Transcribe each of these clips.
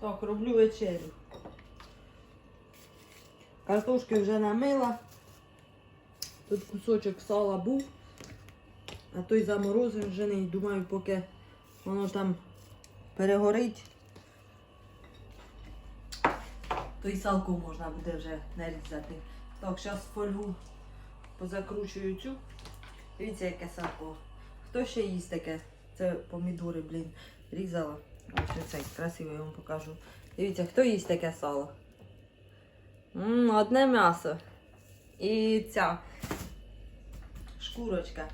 Так, роблю вечерю. Картошки вже намила. Тут кусочок сала був. А той заморозений, думаю, поки воно там перегорить. То і салку можна буде вже нарізати. Так, зараз фольгу позакручую цю. Дивіться, яке салко. Хто ще їсть таке? Це помідори, блін, різала. Ось цей красиво я вам покажу. Дивіться, хто їсть таке сало? М, одне м'ясо. І ця шкурочка.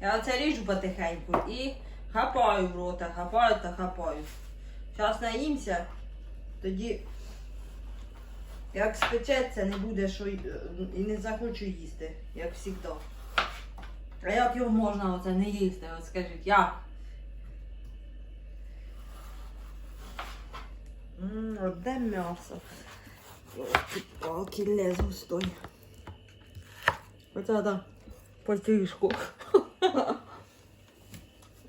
Я оце ріжу потихеньку і хапаю в рота, хапаю та хапаю. Зараз наїмся, тоді як спечеться, не буде що й- і не захочу їсти, як завжди. А як його можна оце не їсти? От скажіть, як? Ммм, одне м'ясо. Ой, Палки лез густой. Оце так потішку.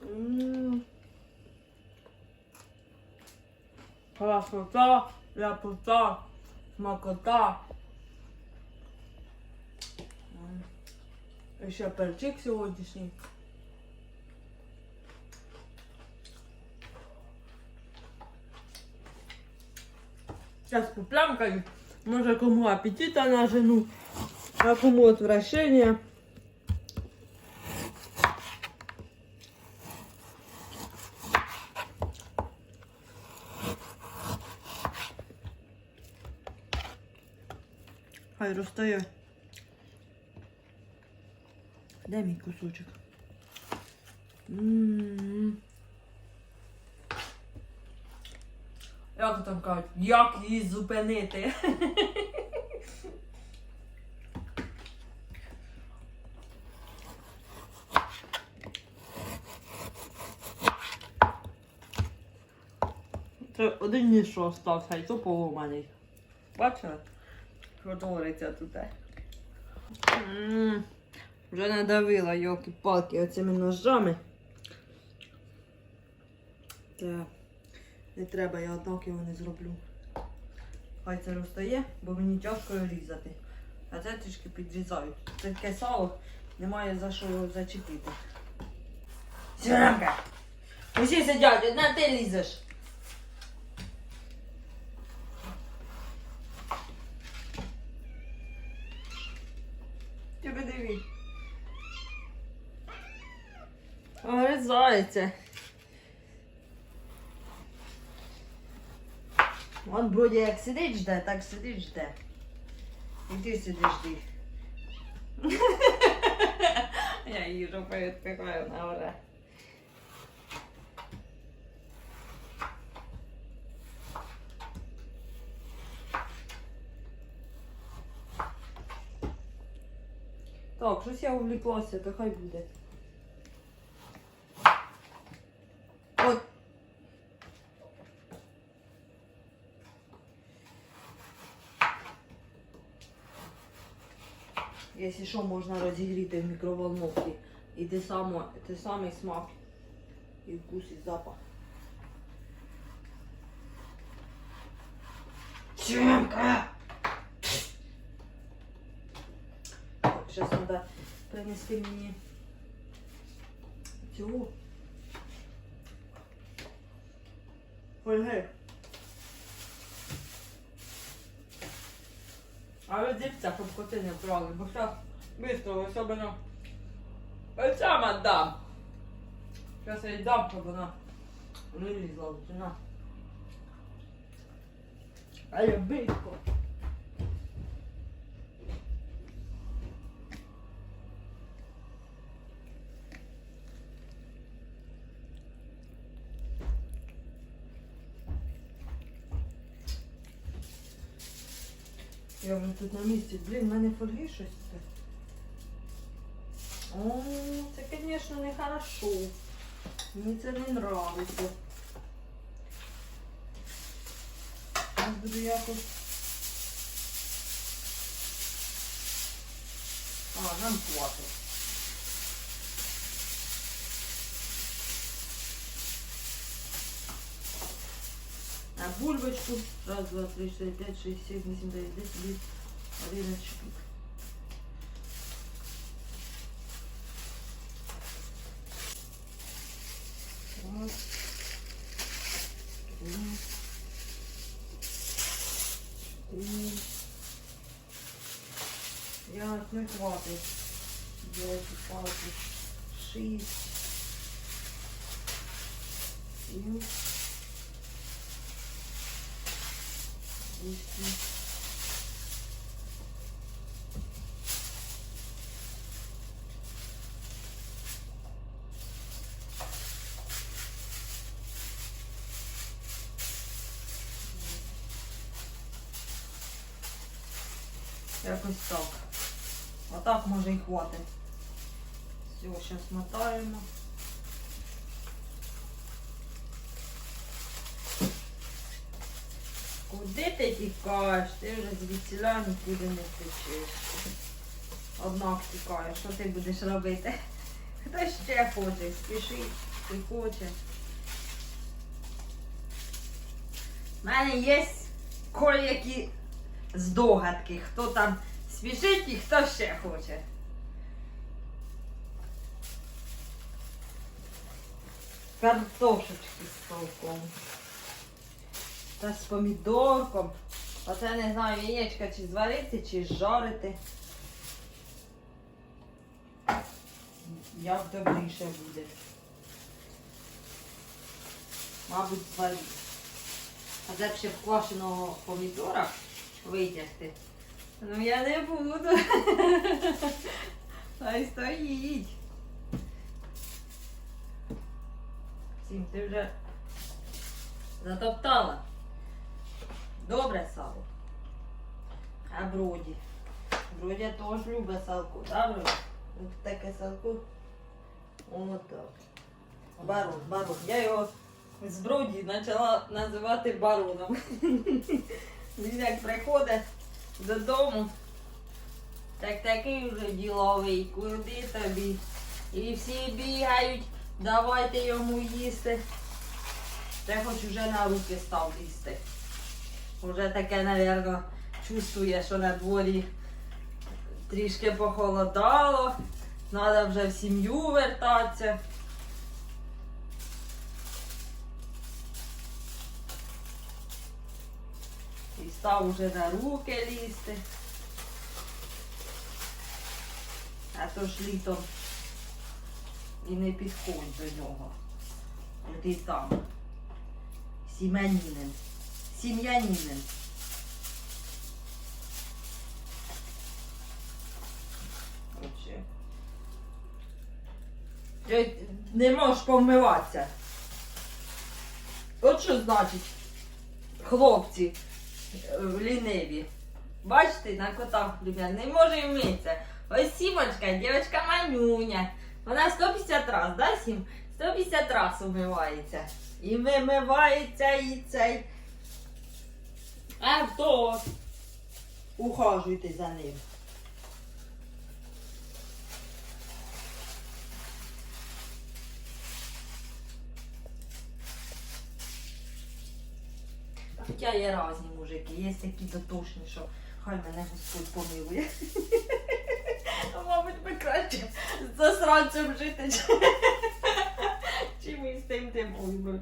М. Красота, ляпота, смакота. М. І ще перчик сьогоднішній. Сейчас поплямкаю. Може кому аппетита на жену, а кому отвращение. Хай розтає. Де мій кусочок? М. Як там кажуть, як її зупинити? Це один ніж що остався, і то поломаний. Бачили? Що твориться тут? М, Вже надавила йолки-палки оцими ножами. Так. Не треба, я однак його не зроблю. Хай це розтає, бо мені тяжко різати. А це трішки підрізаю. Це таке сало, немає за що його зачепити. Сірамка! Усі сидять, одна ти лізеш. Тебе диві. Гризається. Он вроді як сидить жде, так сидить жде. І ти сидиш жди. Я їжу повідпихаю на ура. Так, щось я увліклася, то хай буде. Якщо що, можна розігріти в мікроволновці. І те саме, те самий смак. І вкус, і запах. Чемка! Зараз треба принести мені цю фольги. Але дивіться, щоб коти не вкрали, бо зараз швидко, особливо оця мадам. Зараз я їй дам, щоб вона вилізла. А я битко. тут на місці. Блін, в мене фольги щось це. О, це, звісно, не хорошо. Мені це не нравиться. Зараз буду якось. А, нам хватить. Нам бульбочку. Раз, два, три, чотири, п'ять, шість, сім, вісім, дев'ять, десять, дві, одинадцять штук. Раз, два, три, п'ять, не хватить. Дев'ять, п'ять, шість, сім, вісім. Якось так. Отак може і хватить. Все, зараз мотаємо. Куди ти тікаєш? Ти вже звідсіля нікуди не втечеш. Однак тікаєш, що ти будеш робити? Хто ще хоче? Спішить, ти хоче. У мене є кое-які здогадки, хто там спішить і хто ще хоче. Картошечки з солком. Та з помідорком. Оце не знаю, яєчка чи зварити, чи жарити. Як добріше буде. Мабуть, зварити. А це ще в квашеного помідора витягти. Ну я не буду. Хай стоїть. Сім, ти вже затоптала. Добре сало. А броді. Броді теж любить салку, да, Броді? Таке салку. Отак. Барон, барон. Я його з броді почала називати бароном. Як приходить додому, так такий вже діловий, куди тобі. І всі бігають, давайте йому їсти. Це хоч вже на руки став їсти. Уже таке, напевно, чувствує, що на дворі трішки похолодало, треба вже в сім'ю вертатися. Став уже на руки лізти. А то ж літом і не підходь до нього. Ти там. Сім'янінин. Сім'янінин. Короче. Не можеш помиватися. От що значить, хлопці е, ліниві. Бачите, на котах люблять, не може вмитися. Ось Сімочка, дівчинка манюня. Вона 150 раз, да, Сім? 150 раз умивається. І вимивається, і цей. А хто? Ухажуйте за ним. Хоча є різні мужики, є такі дотошні, що хай мене Господь помилує. Мабуть, би краще з засранцем жити, чи- чим із тим ой,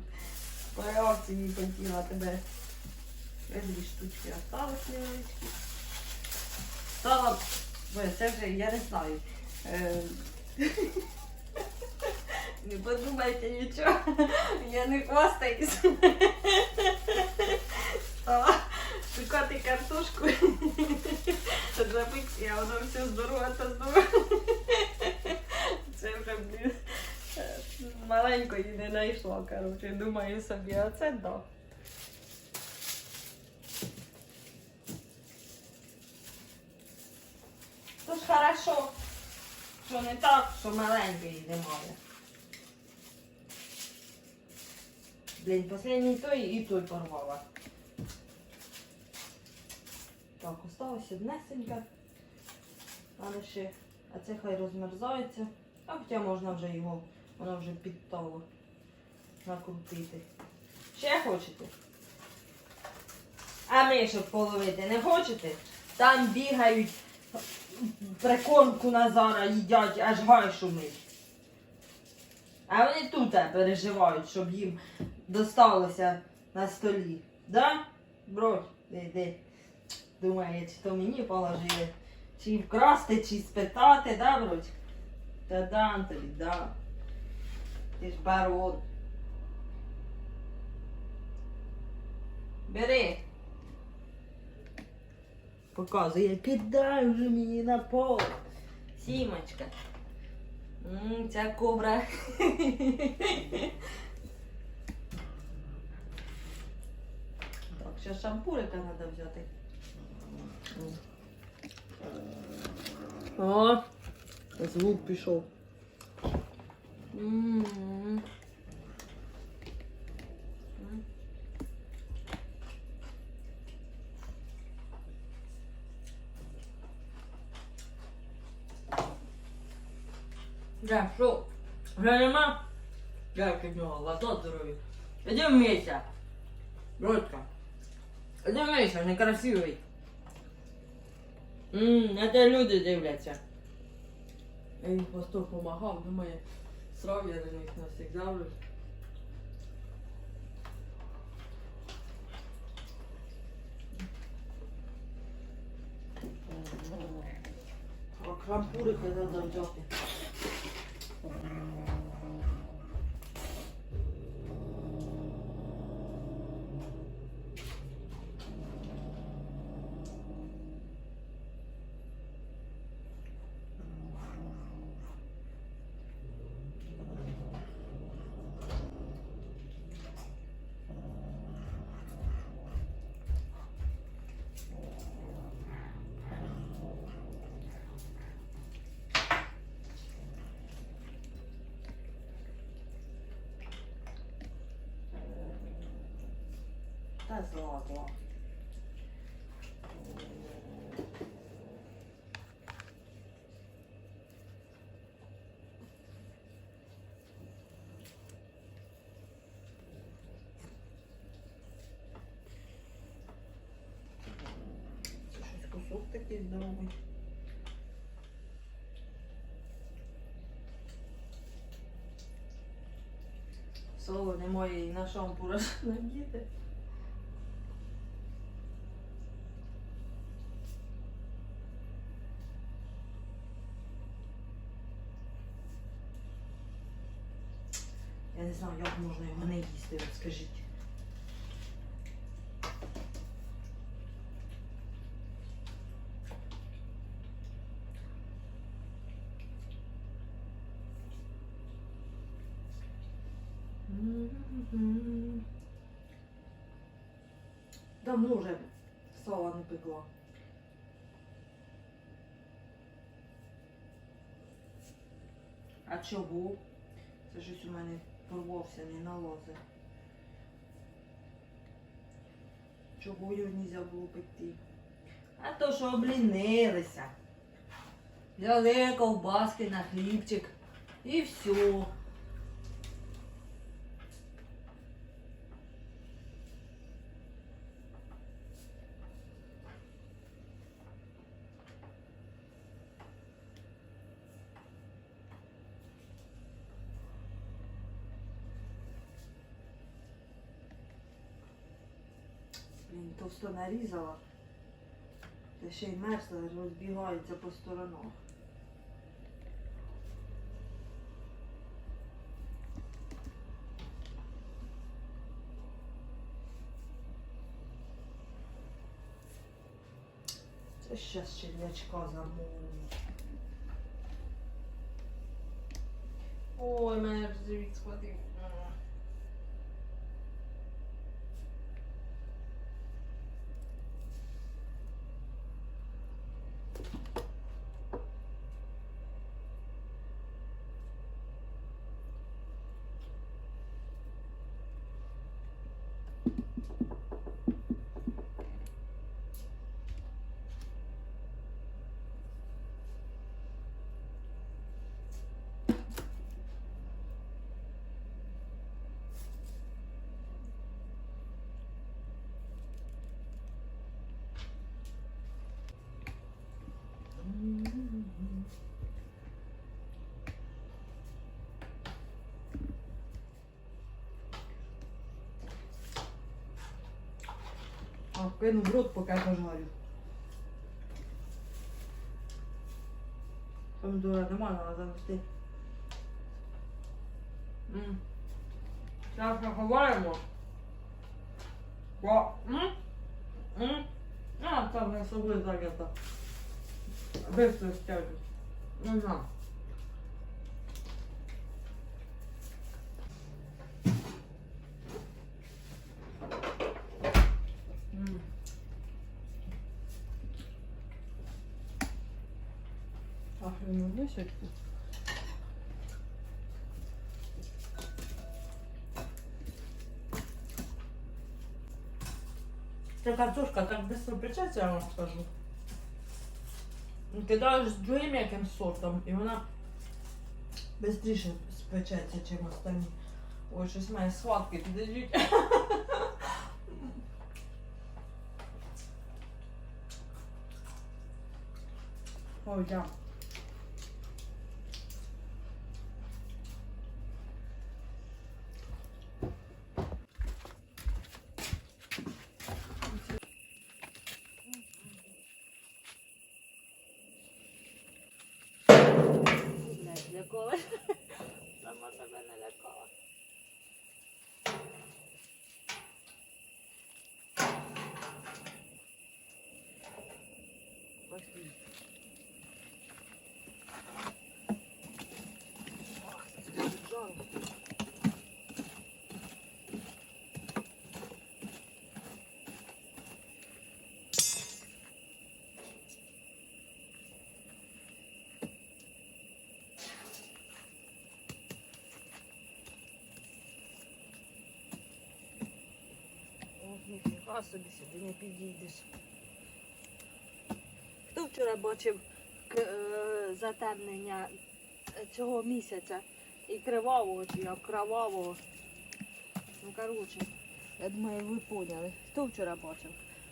По реакції хотіла тебе. Дві штучки осталось невеличкі. Стала, це вже я не знаю. Е, Не подумайте нічого, я не хвастаюсь. Стала шукати картошку. Запекти, а воно все здорово та здорово. Це вже, блін, е, не коротше, думаю собі, а це да. То ж хорошо, що не так, що маленької немає. Блін, останній той і той порвала. Так, осталось однесенька. Але ще, а це хай розмерзається. А хоча можна вже його, воно вже підтало накрутити. Ще хочете? А мишок половити не хочете? Там бігають, прикормку Назара їдять, аж гай шумить. А вони тут е, переживають, щоб їм досталося на столі. Да? Брось, де. Думає, чи то мені положили, чи вкрасти, чи спитати, да, брось? Та дам тобі, да. Ти ж барон. Бери. Показує, кидай вже мені на пол. Сімочка. М, Ця кобра. Так, ще шампурика треба взяти. О, звук пішов. М. М. Як від нього, глаза здорові. Іди вмійся. Бродка. Іди вмійся, некрасивий. Ммм, на те люди дивляться. Я їм просто допомагав, думаю, срав я до них навсегда вже. А крампурики треба взяти. Та щось кусок такий здоровий. Соло немає і на шампура надіти. Знаю, як можна його не їсти, от скажіть. Давно вже сала не пекла. А чого? Це щось у мене порвався, не налози. Чого його не було пекти? А то, що облінилися. Взяли ковбаски на хлібчик. І все. Блін, товсто нарізала. Та ще й мерзла, розбігається по сторонах. Це щас черв'ячка замовлю. Ой, мене вже живіт схватив. А, кину в рот, поки пожарю. Помідора немає, треба завести. Зараз наховаємо. О, м? М? А, там я собою зайнята. Быстро стягиваю. Ну на. ну мисочку. Ця картошка так быстро печеться, я вам скажу. Ну, Кидаєш з другим якимсь сортом, і вона швидше спечеться, ніж останні. Ой, щось має схватки, підождіть. Ой, да. Пошли. Ах, жарко. Ох, ніфіга собі сюди не підійдеш. Вчора бачив е, затемнення е, цього місяця і кривавого чи як кровавого? Ну, коротше, я думаю, ви поняли. Хто вчора бачив?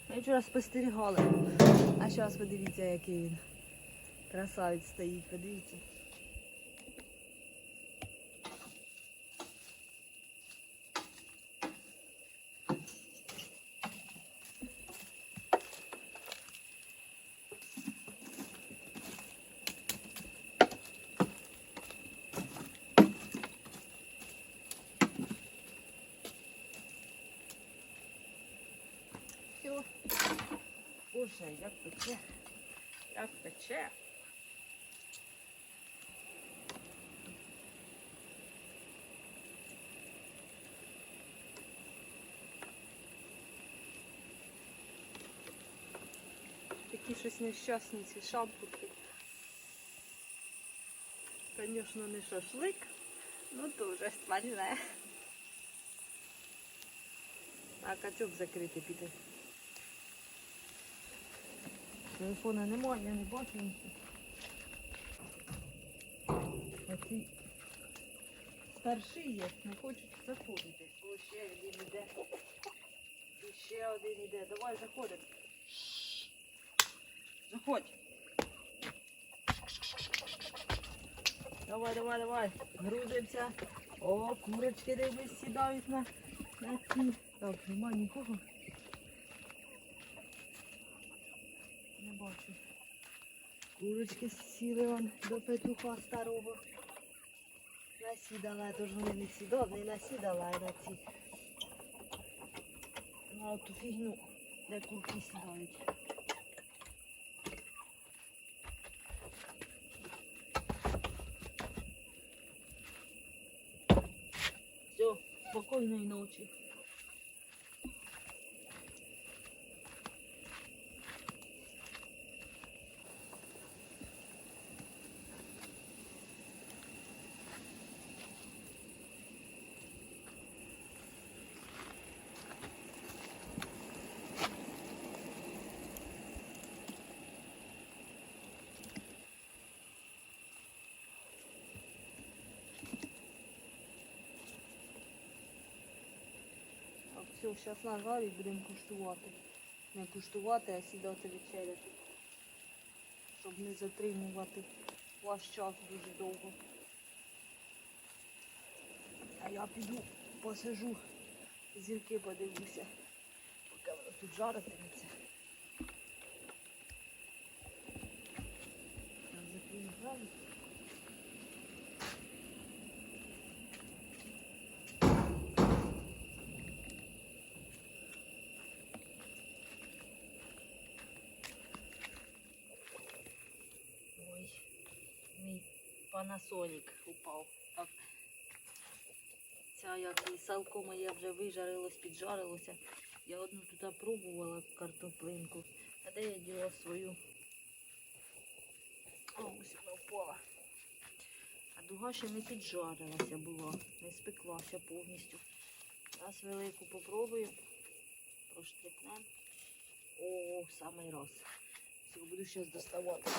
Ми вчора спостерігали. А зараз подивіться, який він. Красавець стоїть, подивіться. Боже, як пече. Як пече. Такі щось нещасні ці шампурки. Звісно, не шашлик, ну дуже смачне. А качок закритий піде. Телефона немає, я не бачу нічого. Оці старші є, не хочуть заходити. О, ще один іде. І ще один іде. Давай заходимо. Заходь. Давай, давай, давай. Грузимося. О, курочки дивись, сідають на, на ці. Так, нема нікого. Не бачу. Курочки сіли вон до петуха старого. Насідала, тож вони не сідали, насідала а на ці. На ту фігню, де курки сідають. Все, спокійної ночі. Так, все, зараз нажарить, будемо куштувати. Не куштувати, а сідати вечеряти. Щоб не затримувати ваш час дуже довго. А я піду посижу, зірки подивлюся. Поки воно тут жаритиметься. Я закрию двері. Ой, мій панасонік упав. Так. Ця як і салко моє вже вижарилось, піджарилося. Я одну тут пробувала картоплинку. А де я діла свою? О, ось вона впала. А дуга ще не піджарилася була, не спеклася повністю. Раз велику попробую. Проштрикнем. О, самий раз. Все, буду зараз доставати.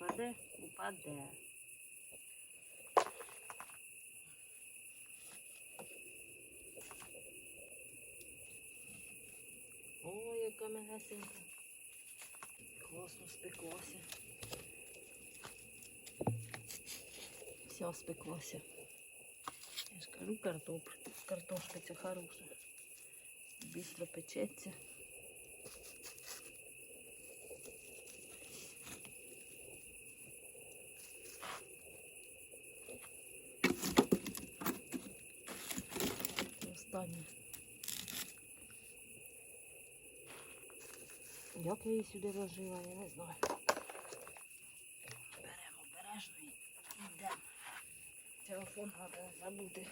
Упаде, упаде. О, яка мегесенька. Класно спеклося. Все спеклося. Я ж кажу, картоп. Картошка ця хороша. Быстро печеться. Останнє. Як я сюди вложила, я не знаю. Беремо обережно і йдемо. Телефон треба забути.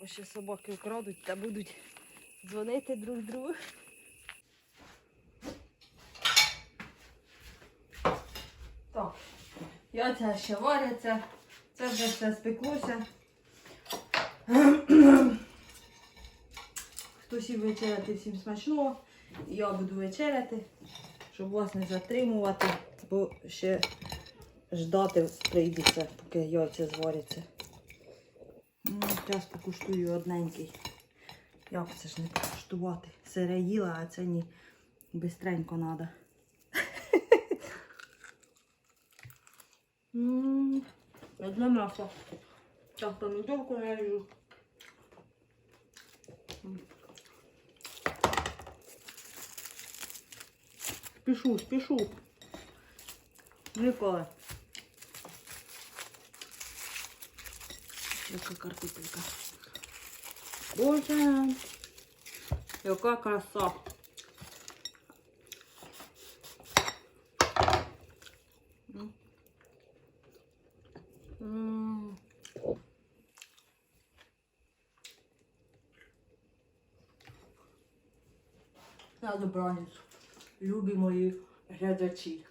Бо ще собаки вкрадуть та будуть дзвонити друг другу. Так, яйця ще варяться. Це вже все спеклося. Хтось і вечеряти всім смачного. Я буду вечеряти, щоб вас не затримувати, бо ще ждати прийдеться, поки яйця зваряться. Ну, Зараз покуштую одненький. Як це ж не покуштувати? Сире їла, а це ні. Бистренько треба. Одне м'ясо. Так, помідорку наріжу. Спішу, спішу. Ніколи. Яка картопелька. Боже, яка краса. М. М. На добраніч, Любі мої глядачі.